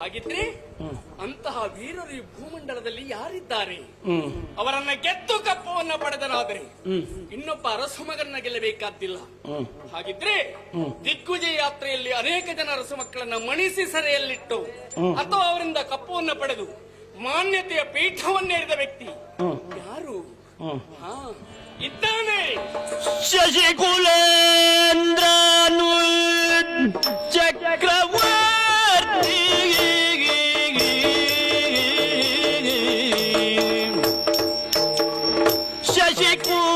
ಹಾಗಿದ್ರೆ ಅಂತಹ ವೀರರು ಈ ಭೂಮಂಡಲದಲ್ಲಿ ಯಾರಿದ್ದಾರೆ? ಅವರನ್ನ ಗೆದ್ದು ಕಪ್ಪವನ್ನ ಪಡೆದನಾದರೆ ಇನ್ನೊಬ್ಬ ಅರಸುಮಗನ್ನ ಗೆಲ್ಲಬೇಕಾದಿಲ್ಲ ಗೆಲ್ಲಬೇಕಾದ್ದಿಲ್ಲ. ಹಾಗಿದ್ರೆ ದಿಗ್ವಿಜಯ ಯಾತ್ರೆಯಲ್ಲಿ ಅನೇಕ ಜನ ಅರಸು ಮಕ್ಕಳನ್ನ ಮಣಿಸಿ ಸೆರೆಯಲ್ಲಿಟ್ಟು ಅಥವಾ ಅವರಿಂದ ಕಪ್ಪವನ್ನ ಪಡೆದು ಮಾನ್ಯತೆಯ ಪೀಠವನ್ನೇರಿದ ವ್ಯಕ್ತಿ ಯಾರು? ಹಾ ಇದ್ದಾನೆ. ಶಶಿಕುಲೇಂದ್ರನು ಚಕ್ರವರ್ತಿ ಶಶಿಕುಲೇಂದ್ರನು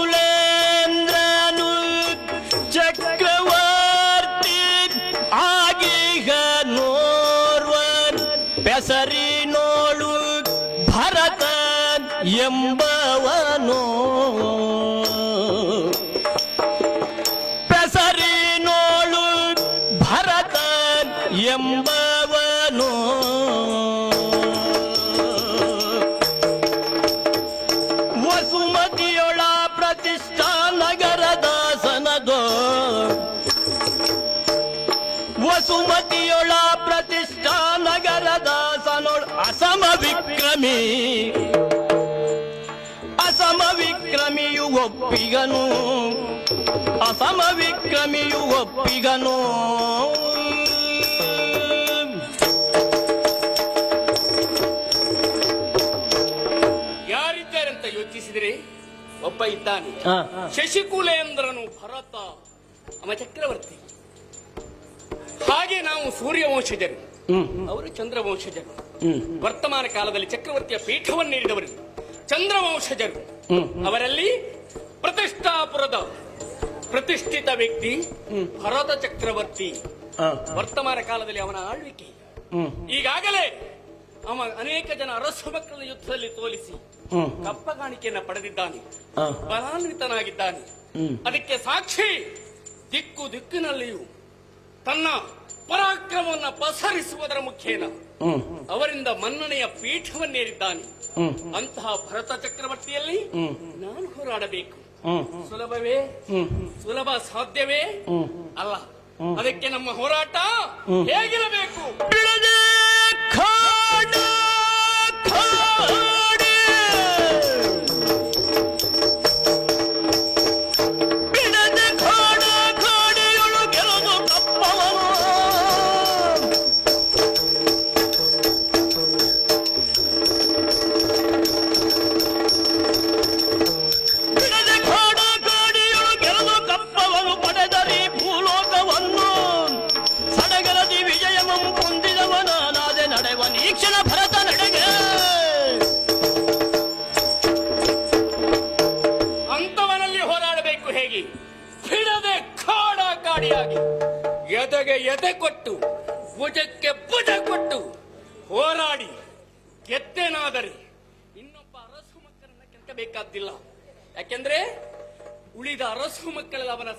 ಅಸಮ ವಿಕ್ರಮಿ ಅಸಮ ವಿಕ್ರಮಿಯು ಒಪ್ಪಿಗನು. ಅಸಮ ವಿಕ್ರಮಿಯು ಒಪ್ಪಿಗನು. ಯಾರಿದ್ದಾರೆ ಅಂತ ಯೋಚಿಸಿದ್ರೆ? ಒಬ್ಬ ಇದ್ದಾನೆ. ಶಶಿಕುಲೇಂದ್ರನು ಭರತ. ಅವ ಚಕ್ರವರ್ತಿ. ಹಾಗೆ ನಾವು ಸೂರ್ಯವಂಶಜರು. ಅವರು ಚಂದ್ರವಂಶಜರು. ವರ್ತಮಾನ ಕಾಲದಲ್ಲಿ ಚಕ್ರವರ್ತಿಯ ಪೀಠವನ್ನು ನೀಡಿದವರು ಚಂದ್ರವಂಶಜರು. ಅವರಲ್ಲಿ ಪ್ರತಿಷ್ಠಾಪುರದ ಪ್ರತಿಷ್ಠಿತ ವ್ಯಕ್ತಿ ಭರತ ಚಕ್ರವರ್ತಿ. ವರ್ತಮಾನ ಕಾಲದಲ್ಲಿ ಅವನ ಆಳ್ವಿಕೆ. ಈಗಾಗಲೇ ಅವ ಅನೇಕ ಜನ ಅರಸು ಮಕ್ಕಳ ಯುದ್ಧದಲ್ಲಿ ತೋಲಿಸಿ ಹ್ಮ್. ಕಪ್ಪ ಕಾಣಿಕೆಯನ್ನ ಪಡೆದಿದ್ದಾನೆ. ಬಲಾನ್ವಿತನಾಗಿದ್ದಾನೆ. ಅದಕ್ಕೆ ಸಾಕ್ಷಿ ದಿಕ್ಕು ದಿಕ್ಕಿನಲ್ಲಿಯೂ ತನ್ನ ಪರಾಕ್ರಮವನ್ನು ಪಸರಿಸುವುದರ ಮುಖೇನ ಅವರಿಂದ ಮನ್ನಣೆಯ ಪೀಠವನ್ನೇರಿದ್ದಾನೆ. ಅಂತಹ ಭರತ ಚಕ್ರವರ್ತಿಯಲ್ಲಿ ನಾನು ಹೋರಾಡಬೇಕು. ಸುಲಭವೇ? ಸುಲಭ ಸಾಧ್ಯವೇ? ಅಲ್ಲ. ಅದಕ್ಕೆ ನಮ್ಮ ಹೋರಾಟ ಹೇಗಿರಬೇಕು?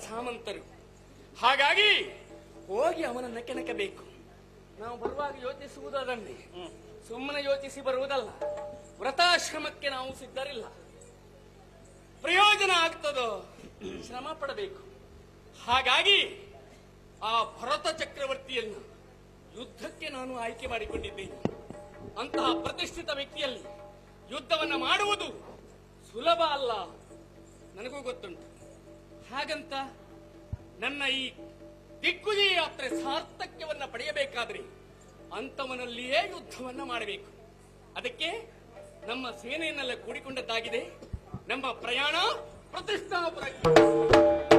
ಸಾಮಂತರು ಹಾಗಾಗಿ ಹೋಗಿ ಅವನನ್ನ ಕೆಣಕಬೇಕು ನಾವು ಬರುವಾಗ ಯೋಚಿಸುವುದು ಅದನ್ನೇ. ಸುಮ್ಮನೆ ಯೋಚಿಸಿ ಬರುವುದಲ್ಲ. ವ್ರತಾಶ್ರಮಕ್ಕೆ ನಾವು ಸಿದ್ಧರಿಲ್ಲ. ಪ್ರಯೋಜನ ಆಗ್ತದೋ? ಶ್ರಮ ಪಡಬೇಕು. ಹಾಗಾಗಿ ಆ ಭರತ ಚಕ್ರವರ್ತಿಯನ್ನು ಯುದ್ಧಕ್ಕೆ ನಾನು ಆಯ್ಕೆ ಮಾಡಿಕೊಂಡಿದ್ದೇನೆ. ಅಂತಹ ಪ್ರತಿಷ್ಠಿತ ವ್ಯಕ್ತಿಯಲ್ಲಿ ಯುದ್ಧವನ್ನು ಮಾಡುವುದು ಸುಲಭ ಅಲ್ಲ. ನನಗೂ ಗೊತ್ತುಂಟು. ಹಾಗಂತ ನನ್ನ ಈ ದಿಗ್ಗುಜಿ ಯಾತ್ರೆ ಸಾರ್ಥಕ್ಯವನ್ನ ಪಡೆಯಬೇಕಾದ್ರೆ ಅಂತವನಲ್ಲಿಯೇ ಯುದ್ಧವನ್ನ ಮಾಡಬೇಕು? ಅದಕ್ಕೆ ನಮ್ಮ ಸೇನೆಯನ್ನೆಲ್ಲ ಕೂಡಿಕೊಂಡದ್ದಾಗಿದೆ. ನಮ್ಮ ಪ್ರಯಾಣ ಪ್ರತಿಷ್ಠಾಪುರಕ್ಕೆ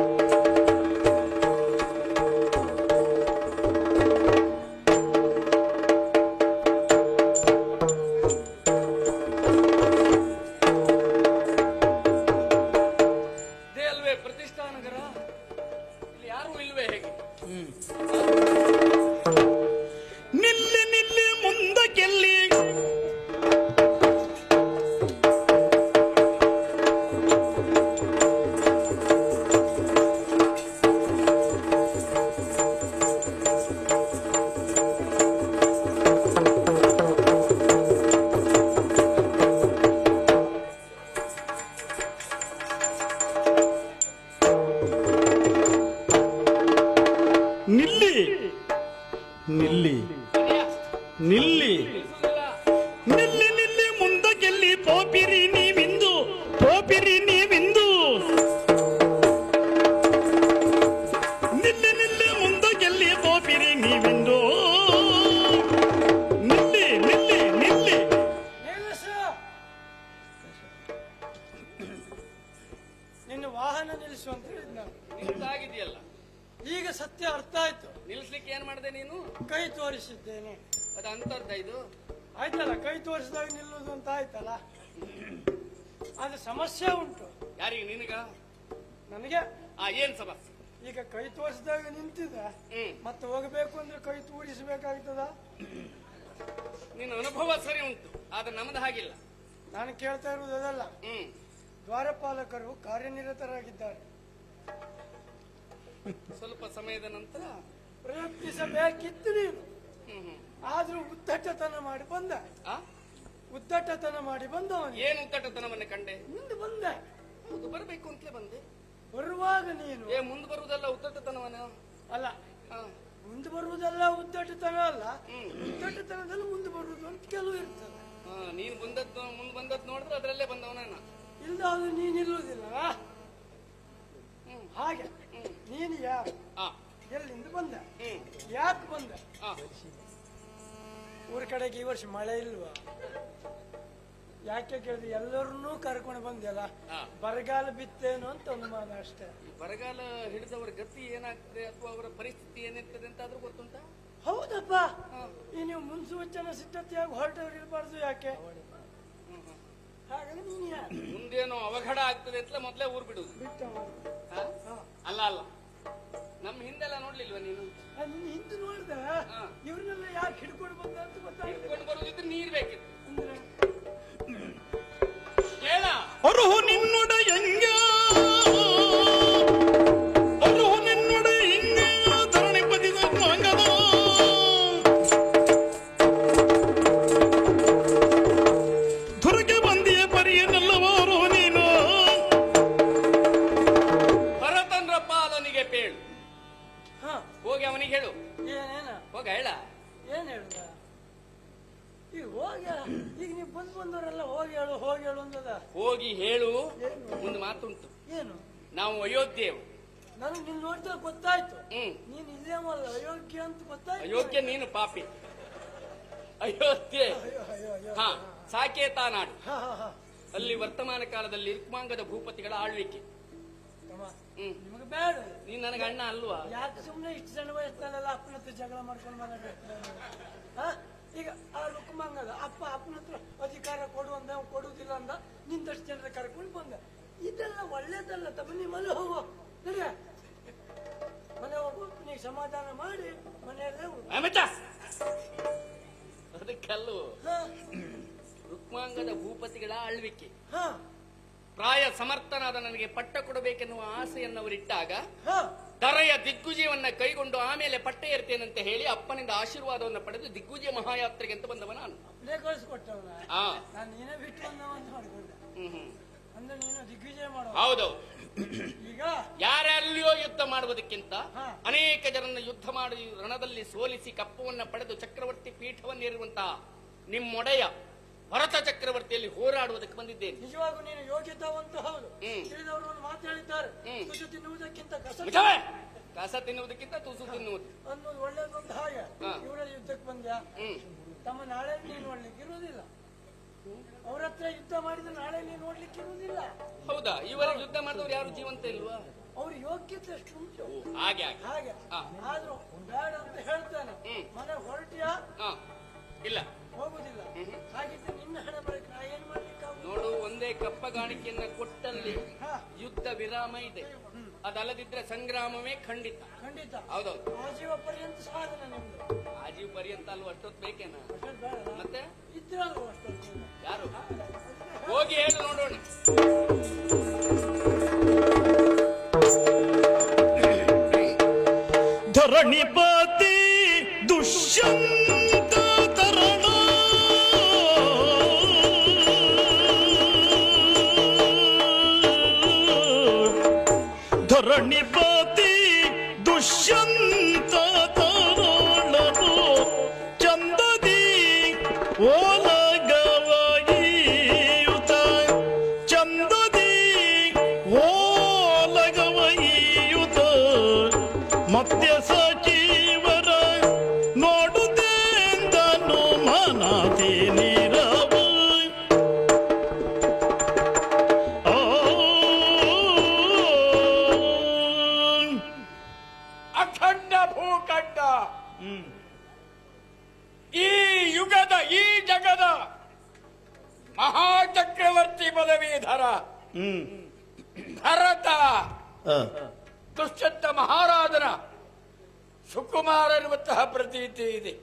ಅದು ಸಮಸ್ಯೆ ಉಂಟು. ಯಾರಿಗೆ ನಿನಗ? ನನಗೆ? ಆ ಏನ್ ಸಮಸ್ಯೆ? ಈಗ ಕೈ ತೋರಿಸಿದಾಗ ನಿಂತಿದ. ಹ್ಮ್. ಮತ್ತೆ ಹೋಗಬೇಕು ಅಂದ್ರೆ ಕೈ ತೂರಿಸಬೇಕಾಗ್ತದ? ನಿನ್ನ ಅನುಭವ ಸರಿ ಉಂಟು ಆದ್ರೆ ನಮ್ದು ಹಾಗಿಲ್ಲ. ನಾನು ಕೇಳ್ತಾ ಇರುವುದು ಅದಲ್ಲ. ಹ್ಮ್. ದ್ವಾರಪಾಲಕರು ಕಾರ್ಯನಿರತರಾಗಿದ್ದಾರೆ. ಸ್ವಲ್ಪ ಸಮಯದ ನಂತರ? ಪ್ರಯತ್ನಿಸಬೇಕಿತ್ತು ನೀನು. ಹ್ಮ್ ಹ್ಮ್. ಆದ್ರೂ ಉದ್ದಟತನ ಮಾಡಿ ಬಂದ. ಆ? ಉದ್ದಟತನ ಮಾಡಿ ಬಂದವನು. ಏನು ಉತ್ತಟತನವನ್ನ ಕಂಡೆ? ಮುಂದೆ ಬಂದೆ. ಮುಂದೆ ಬರಬೇಕು ಅಂತಲೇ ಬಂದೆ. ಬರುವಾಗ ನೀನು. ಏ ಮುಂದೆ ಬರುವುದಲ್ಲ ಉದ್ದಟತನವನ? ಅಲ್ಲ ಹಾ. ಮುಂದೆ ಬರುವುದಲ್ಲ ಉದ್ದಟತನ ಅಲ್ಲ. ಹ್ಮ್. ಉದ್ದಟತನದಲ್ಲಿ ಮುಂದೆ ಬರುವುದು ಅಂತ ಕೆಲವು ಇರ್ತದೆ. ಹಾ, ನೀನ್ ಬಂದದ್ದು ಮುಂದೆ ಬಂದದ್ದು ನೋಡಿದ್ರೆ ಅದರಲ್ಲೇ ಬಂದವನ ಇಲ್ಲ ಅದು ನೀನ್ ಇಲ್ಲುವುದಿಲ್ಲ ಹ್ಮ್. ಹಾಗೆ. ನೀನು ಯಾರು? ಆ. ಎಲ್ಲಿಂದ ಬಂದ? ಹ್ಮ್. ಯಾಕೆ ಬಂದ? ಆ. ಊರ ಕಡೆಗೆ ಈ ವರ್ಷ ಮಳೆ ಇಲ್ವಾ? ಯಾಕೆ ಕೇಳಿದ್ರೆ ಎಲ್ಲರನ್ನೂ ಕರ್ಕೊಂಡು ಬಂದ್ಯಲ್ಲ. ಬರಗಾಲ ಬಿತ್ತೇನು ಅಂತ ಅನುಮಾನ ಅಷ್ಟೇ. ಬರಗಾಲ ಹಿಡಿದವರ ಗತಿ ಏನಾಗ್ತದೆ ಅಥವಾ ಅವರ ಪರಿಸ್ಥಿತಿ ಏನಿರ್ತದೆ ಅಂತ ಆದ್ರೂ ಗೊತ್ತುಂಟಾ? ಹೌದಪ್ಪ. ಈ ನೀವು ಮುನ್ಸೂಚನೆ ಸಿದ್ಧತೆಯಾಗಿ ಹೊರಟವ್ರು ಇರಬಾರ್ದು ಯಾಕೆ. ಹಾಗಾದ್ರೆ ನೀನು ಯಾರು? ಮುಂದೇನೋ ಅವಘಡ ಆಗ್ತದೆ ಅಂತ ಮೊದ್ಲೇ ಊರ್ ಬಿಡುದು. ಹಾ? ಅಲ್ಲ ಅಲ್ಲ. ನಮ್ಮ ಹಿಂದೆಲ್ಲ ನೋಡ್ಲಿಲ್ವಾ ನೀನು ನಿನ್ನ ಹಿಂದೆ. ಇವ್ರನ್ನೆಲ್ಲ ಯಾಕೆ ಹಿಡ್ಕೊಂಡು ಬಂದ ಅಂತ ಗೊತ್ತಾಗಿ ಹಿಡ್ಕೊಂಡು ಬರುದಿದ್ರೆ ನೀರ್ ಬೇಕಿತ್ತು. ಅಂದ್ರೆ? ಹೇಳ. ಅರುಹು ನಿನ್ನೊಡ ಎಂಗ ಹೋಗಿ ಈಗ ನೀವು ಬಂದ್ ಬಂದವರೆಲ್ಲ ಹೋಗಿ ಹೇಳು ಹೋಗಿ ಹೇಳು ಅಂದದ. ಹೋಗಿ ಹೇಳು ಏನು? ಒಂದು ಮಾತುಂಟು. ಏನು? ನಾವು ಅಯೋಧ್ಯೆ ನನಗೆ ನಿನ್ ನೋಡ್ತಾ ಗೊತ್ತಾಯ್ತು. ಹ್ಮ್. ನೀನ್ ಇದೇಮಲ್ಲ ಅಯೋಗ್ಯ ಅಂತ ಗೊತ್ತಾಯ್ತು. ಅಯೋಗ್ಯ ನೀನು ಪಾಪಿ. ಅಯೋಧ್ಯೆ. ಅಯ್ಯೋ ಅಯ್ಯೋ ಅಯ್ಯೋ. ಹಾ ಸಾಕೇತ ನಾಡು. ಹಾ ಹಾ ಹಾ. ಅಲ್ಲಿ ವರ್ತಮಾನ ಕಾಲದಲ್ಲಿ ರುಕ್ಮಾಂಗದ ಭೂಪತಿಗಳ ಆಳ್ವಿಕೆ. ತಮ್ಮ ಹ್ಮ್. ನಿಮಗೆ ಬೇಡ. ನೀನ್ ನನಗೆ ಅಣ್ಣ ಅಲ್ವಾ? ಯಾಕೆ ಸುಮ್ಮನೆ ಇಷ್ಟು ಸಣ್ಣ ವಯಸ್ಸಿನಲ್ಲೆಲ್ಲ ಅಪ್ಪನ ಹತ್ರ ಜಗಳ ಮಾಡ್ಕೊಂಡು ಹಾ? ಈಗ ಆ ರುಕ್ಮಂಗದ ಅಪ್ಪ ಅಪ್ಪನ ಹತ್ರ ಅಧಿಕಾರ ಕೊಡು ಅಂದ ಕೊಡುದಿಲ್ಲ ಕೊಡುವುದಿಲ್ಲ ಅಂದ ನಿಂದಷ್ಟು ಜನರ ಕರ್ಕೊಂಡು ಬಂದ. ಇದೆಲ್ಲ ಒಳ್ಳೇದಲ್ಲ ತಮ್ಮ ನೀ ಮನೆ ಹೋಗೋ. ಸರಿಯ ಮನೆ ಹೋಗು ನೀ ಸಮಾಧಾನ ಮಾಡಿ ಮನೆಯಲ್ಲೇ ಅದಕ್ಕೆಲ್ಲ ರುಕ್ಮಾಂಗದ ಭೂಪತಿಗಳ ಆಳ್ವಿಕೆ. ಹ. ಪ್ರಾಯ ಸಮರ್ಥನಾದ ನನಗೆ ಪಟ್ಟ ಕೊಡಬೇಕೆನ್ನುವ ಆಸೆಯನ್ನವರಿಟ್ಟಾಗ ಹಾ. ದರೆಯ ದಿಗ್ಗುಜಿಯವನ್ನ ಕೈಗೊಂಡು ಆಮೇಲೆ ಪಟ್ಟೆ ಏರ್ತೇನಂತ ಹೇಳಿ ಅಪ್ಪನಿಂದ ಆಶೀರ್ವಾದವನ್ನು ಪಡೆದು ದಿಗ್ಗುಜಿಯ ಮಹಾಯಾತ್ರೆಗೆ ಅಂತ ಬಂದವ ನಾನು. ಹೌದು. ಈಗ? ಯಾರೆಲ್ಲಿಯೋ ಯುದ್ಧ ಮಾಡುವುದಕ್ಕಿಂತ ಅನೇಕ ಜನರನ್ನು ಯುದ್ಧ ಮಾಡಿ ರಣದಲ್ಲಿ ಸೋಲಿಸಿ ಕಪ್ಪವನ್ನ ಪಡೆದು ಚಕ್ರವರ್ತಿ ಪೀಠವನ್ನೇರುವಂತಹ ನಿಮ್ಮೊಡೆಯ ಭರತ ಚಕ್ರವರ್ತಿಯಲ್ಲಿ ಹೋರಾಡುವುದಕ್ಕೆ ಬಂದಿದ್ದೇನೆ. ನಿಜವಾಗೂ ನೀನು ಯೋಗ್ಯತಾವಂತ ಹೌದು. ಹ್ಮ್. ತಿಳಿದವರು ಒಂದು ಮಾತು ಹೇಳಿದ್ದಾರೆ. ಹ್ಮ್. ತುಸು ತಿನ್ನುವುದಕ್ಕಿಂತ ಕಸ ತಿನ್ನುವುದಕ್ಕಿಂತ ತುಸು ತಿನ್ನುವುದು. ಅನ್ನೋದು ಒಳ್ಳೇದೊಂದು ಹಾಗೆ. ಹಾ. ಇವರಲ್ಲಿ ಯುದ್ಧಕ್ಕೆ ಬಂದ್ಯಾ? ಹ್ಮ್. ತಮ್ಮ ನಾಳೆ ನೀನು ನೋಡ್ಲಿಕ್ಕೆ ಇರುವುದಿಲ್ಲ. ಅವ್ರ ಹತ್ರ ಯುದ್ಧ ಮಾಡಿದ ನಾಳೆ ನೀನು ನೋಡ್ಲಿಕ್ಕೆ ಇರುವುದಿಲ್ಲ. ಹೌದಾ? ಇವರ ಯುದ್ಧ ಮಾಡಿದವರು ಯಾರು ಜೀವಂತ ಇಲ್ವಾ? ಅವ್ರ ಯೋಗ್ಯತೆ ಅಷ್ಟು ಉಂಟು. ಹಾಗೆ ಹಾಗೆ. ಹಾಗೆ. ಹಾ. ಆದ್ರೂ ಬೇಡ ಅಂತ ಹೇಳ್ತಾನೆ. ಹ್ಮ್. ಮನೆ ಹೊರಟಿಯಾ? ಹಾ. ಇಲ್ಲ. ಹೋಗುದಿಲ್ಲ. ಹಾಗಿದ್ರೆ ನಿನ್ನ ಹಣ ನೋಡು ಒಂದೇ ಕಪ್ಪಗಾಣಿಕೆಯನ್ನ ಕೊಟ್ಟಲ್ಲಿ ಹಾ. ಯುದ್ಧ ವಿರಾಮ ಇದೆ. ಅದಲ್ಲದಿದ್ರೆ ಸಂಗ್ರಾಮವೇ ಖಂಡಿತ. ಖಂಡಿತ. ಹೌದೌದು. ಆಜೀವ ಪರ್ಯಂತ ಸಾಧನೆ ನಿಮ್ದು. ಆಜೀವ್ ಪರ್ಯಂತ ಅಲ್ವ ಅಷ್ಟೊತ್ತು ಬೇಕೇನ? ಮತ್ತೆ? ಇದ್ರಲ್ವ ಯಾರು? ಹೋಗಿ ಹೇಳು ನೋಡೋಣ. ಧರಣಿಪತಿ ದುಷ್ಯಂತ ಧರಣಿಪತಿ ಭೂಖಂಡ ಈ ಯುಗದ ಈ ಜಗದ ಮಹಾಚಕ್ರವರ್ತಿ ಪದವೀಧರ. ಭರತ ದುಶ್ಚಂತ ಮಹಾರಾಜನ ಸುಕುಮಾರ ಎನ್ನುವಂತಹ ಪ್ರತೀತಿ ಇದೆ.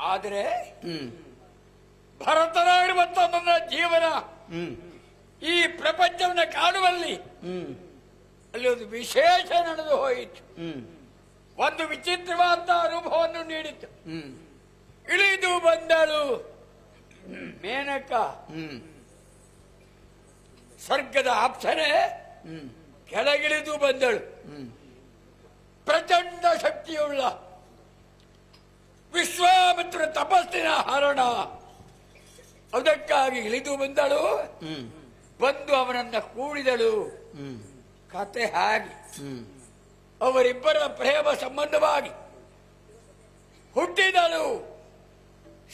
ಆದರೆ ಹ್ಮ್. ಭರತನಾಡುವಂತಹ ನನ್ನ ಜೀವನ ಹ್ಮ್. ಈ ಪ್ರಪಂಚವನ್ನ ಕಾಡುವಲ್ಲಿ ಹ್ಮ್. ಅಲ್ಲಿ ಒಂದು ವಿಶೇಷ ನಡೆದು ಹೋಯಿತು. ಒಂದು ವಿಚಿತ್ರವಾದ ಅನುಭವವನ್ನು ನೀಡಿತು. ಇಳಿದು ಬಂದಳು. ಮೇನಕ. ಹ್ಮ್. ಸ್ವರ್ಗದ ಅಪ್ಸರೆ ಕೆಳಗಿಳಿದು ಬಂದಳು. ಹ್ಮ್. ಪ್ರಚಂಡ ಶಕ್ತಿಯುಳ್ಳ ವಿಶ್ವಾಮಿತ್ರ ತಪಸ್ಸಿನ ಹರಣ. ಅದಕ್ಕಾಗಿ ಇಳಿದು ಬಂದಳು. ಹ್ಮ್. ಬಂದು ಅವನನ್ನ ಕೂಡಿದಳು. ಹ್ಮ್. ಕತೆ ಹಾಗೆ. ಹ್ಮ್. ಅವರಿಬ್ಬರ ಪ್ರೇಮ ಸಂಬಂಧವಾಗಿ ಹುಟ್ಟಿದಳು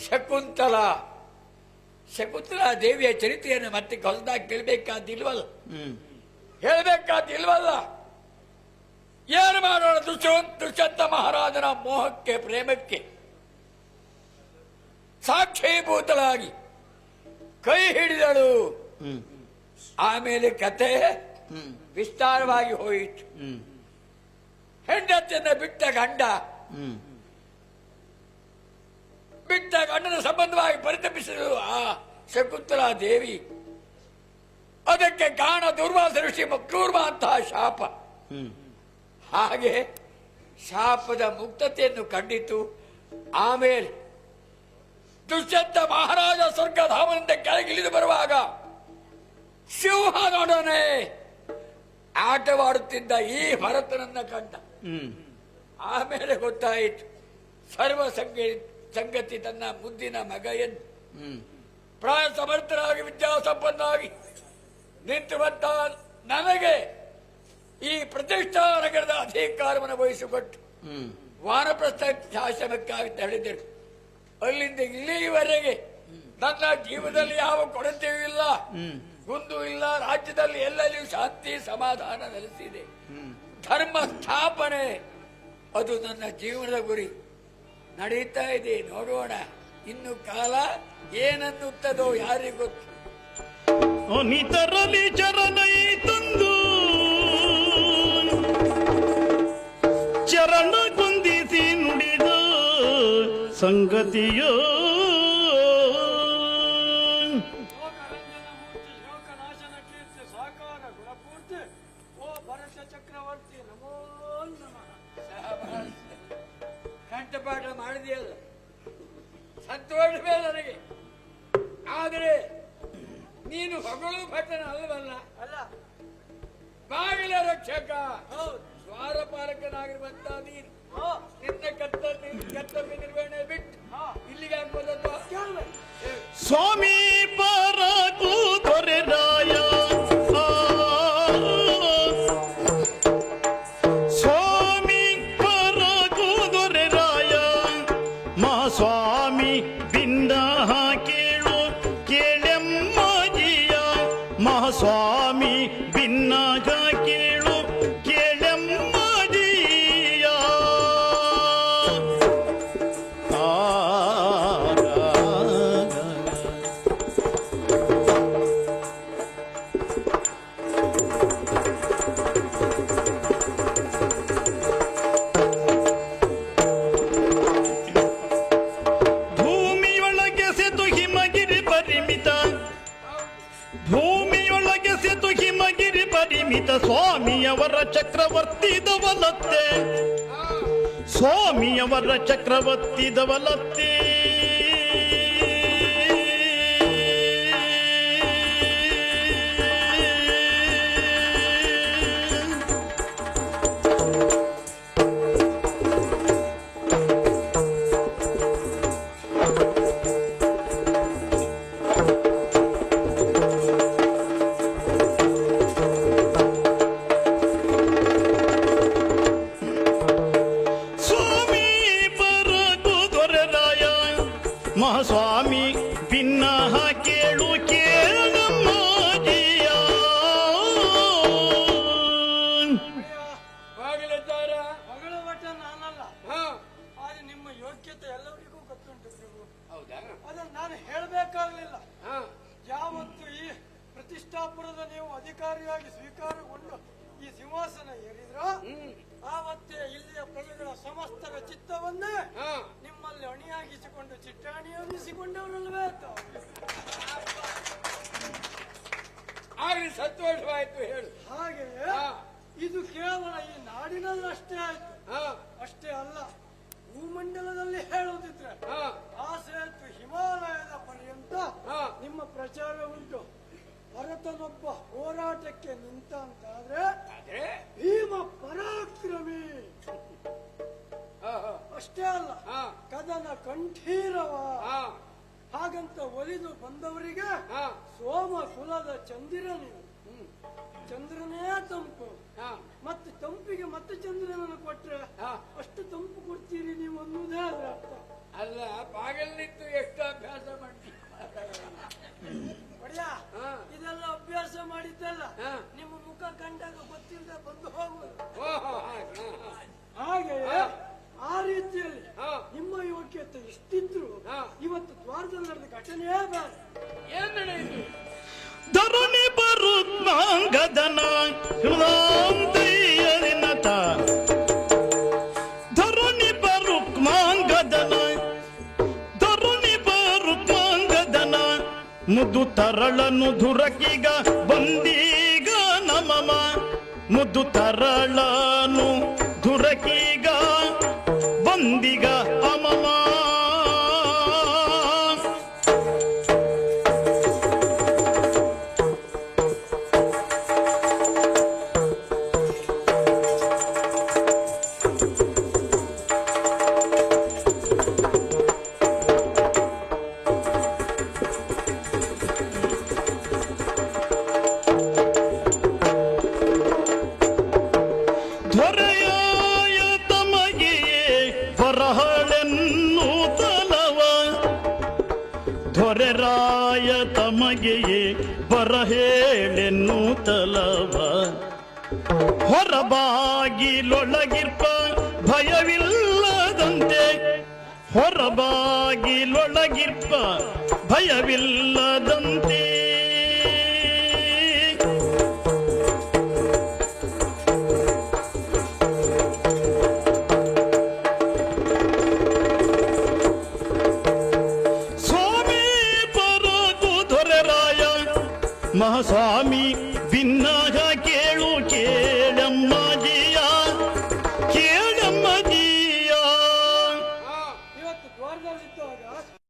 ಶಕುಂತಲ. ಶಕುಂತಲಾ ದೇವಿಯ ಚರಿತ್ರೆಯನ್ನು ಮತ್ತೆ ಹೊಸದಾಗಿ ಕೇಳಬೇಕಾದಿಲ್ವಲ್ಲ? ಹೇಳಬೇಕಾದಿಲ್ವಲ್ಲ? ಏನು ಮಾಡೋಣ ದುಷ್ಯ ದುಷ್ಯಂತ ಮಹಾರಾಜನ ಮೋಹಕ್ಕೆ ಪ್ರೇಮಕ್ಕೆ? ಸಾಕ್ಷೀಭೂತಳಾಗಿ ಕೈ ಹಿಡಿದಳು. ಆಮೇಲೆ ಕತೆ ವಿಸ್ತಾರವಾಗಿ ಹೋಯಿತು. ಹೆಂಡತಿಯನ್ನ ಬಿಟ್ಟ ಗಂಡ. ಬಿಟ್ಟ ಗಂಡನ ಸಂಬಂಧವಾಗಿ ಪರಿತಪಿಸಿದರು ಆ ಶಕುಂತಲಾ ದೇವಿ ಅದಕ್ಕೆ ಕಾರಣ ದುರ್ವಾಸ ಋಷಿ ಮಕ್ರೂರ್ಮ ಅಂತಹ ಶಾಪ. ಹಾಗೆ ಶಾಪದ ಮುಕ್ತತೆಯನ್ನು ಕಂಡಿತು. ಆಮೇಲೆ ದುಷ್ಯಂತ ಮಹಾರಾಜ ಸ್ವರ್ಗಧಾಮದಿಂದ ಕೆಳಗಿಳಿದು ಬರುವಾಗ ಸಿಂಹನೊಡನೆ ಆಟವಾಡುತ್ತಿದ್ದ ಈ ಭರತನನ್ನ ಕಂಡ. ಆಮೇಲೆ ಗೊತ್ತಾಯಿತು. ಸರ್ವ ಸಂಗ ಸಂಗತಿ ತನ್ನ ಮುದ್ದಿನ ಮಗ ಎನ್. ಹ್ಮ್. ಪ್ರಾಯ ಸಮರ್ಥನಾಗಿ ವಿದ್ಯಾಸಂಪನ್ನಾಗಿ ನಿಂತುವಂತ ನನಗೆ ಈ ಪ್ರತಿಷ್ಠಾ ನಗರದ ಅಧಿಕಾರವನ್ನು ವಹಿಸಿಕೊಟ್ಟು ವಾನಪ್ರಸ್ಥ ಶಾಸನಕ್ಕಾಗಿ ಅಲ್ಲಿಂದ ಇಲ್ಲಿಯವರೆಗೆ ನನ್ನ ಜೀವನದಲ್ಲಿ ಯಾವ ಕೊರತೆಯೂ ಇಲ್ಲ. ಗುಂದು ಇಲ್ಲ. ರಾಜ್ಯದಲ್ಲಿ ಎಲ್ಲರಿಗೂ ಶಾಂತಿ ಸಮಾಧಾನ ನೆಲೆಸಿದೆ. ಧರ್ಮ ಸ್ಥಾಪನೆ ಅದು ನನ್ನ ಜೀವನದ ಗುರಿ. ನಡೀತಾ ಇದೆ, ನೋಡೋಣ. ಇನ್ನು ಕಾಲ ಏನನ್ನುತ್ತದೋ ಯಾರಿಗೂ ಗೊತ್ತು. ಅನಿತರಲಿ ಚರಣೈ ತಂದು ಚರಣ ಕುಂದಿಸಿ ನುಡಿದ ಸಂಗತಿಯೋ ಚಕ್ರವರ್ತಿದವಲತ್ತೆ. ಸ್ವಾಮಿಯವರ ಚಕ್ರವರ್ತಿದವಲತ್ತೆ. ಸಮಸ್ತರ ಚಿತ್ತವನ್ನೇ ಹಾ. ನಿಮ್ಮಲ್ಲಿ ಅಣಿಯಾಗಿಸಿಕೊಂಡು ಚಿಟ್ಟಾಣಿಯಾಗಿಸಿಕೊಂಡವರಲ್ವೇ? ಆಗಲಿ ಸಂತೋಷವಾಯ್ತು ಹೇಳು. ಹಾಗೆ ಇದು ಕೇವಲ ಈ ನಾಡಿನಲ್ಲಷ್ಟೇ ಆಯ್ತು. ಅಷ್ಟೇ ಅಲ್ಲ ಭೂಮಂಡಲದಲ್ಲಿ ಹೇಳುವುದಿದ್ರೆ ಆ ಸೇತು ಹಿಮಾಲಯದ ಪರ್ಯಂತ. ನಿಮ್ಮ ಪ್ರಚಾರ ಉಂಟು. ಭರತನೊಬ್ಬ ಹೋರಾಟಕ್ಕೆ ನಿಂತ ಅಂತಾದ್ರೆ ಭೀಮ ಪರಾಕ್ರಮಿ. ಅಷ್ಟೇ ಅಲ್ಲ ಹಾ. ಕದನ ಕಂಠೀರವ. ಹಾ. ಹಾಗಂತ ಒಲಿದು ಬಂದವರಿಗೆ ಸೋಮ ಕುಲದ ಚಂದಿರ ನೀವು. ಚಂದ್ರನೇ ತಂಪು. ಹಾ. ಮತ್ತೆ ತಂಪಿಗೆ ಮತ್ತೆ ಚಂದ್ರನನ್ನು ಕೊಟ್ರೆ. ಅಷ್ಟು ತಂಪು ಕೊಡ್ತೀರಿ ನೀವು ಅನ್ನುವುದೇ ಅದ್ರ ಅರ್ಥ. ಅಲ್ಲ ಬಾಗಲಿತ್ತು ಎಷ್ಟು ಅಭ್ಯಾಸ ಮಾಡ್ತೀವಿ ಒಡೆಯ. ಇದೆಲ್ಲ ಅಭ್ಯಾಸ ಮಾಡಿದ್ದಲ್ಲ. ನಿಮ್ಮ ಮುಖ ಕಂಡಾಗ ಗೊತ್ತಿಲ್ಲದೆ ಬಂದು ಹೋಗುವುದು. ಹಾಗೆ. ಆ ರೀತಿಯಲ್ಲಿ. ನಿಮ್ಮ ಯೋಗ್ಯತೆ ಇಷ್ಟಿದ್ರು ಹಾ. ಇವತ್ತು ದ್ವಾರದಲ್ಲಿ ನಡೆದ ಘಟನೆಯೇ ಬೇಡ ಏನ್ ನಡೆಯಿತು? ಧರಣಿ ಬರು ಮಾಂಗದನ ಹೃದಯನತ ಧರುಣಿ ಬರು ಮಾಂಗದನ ಧರುಣಿ ಬರು ಮಾಂಗದನ ಮುದ್ದು ತರಳನು ಧುರಕಿಗ ಬಂದೀಗ ನಮಮ. ಮುದ್ದು ತರಳನು ಧುರಕಿಗ ಬಂದಿಗ ಭಯವಿಲ್ಲದಂತೆ ಹೊರಬಾಗಿಲೊಳಗಿರ್ಪ ಭಯವಿಲ್ಲದಂತೆ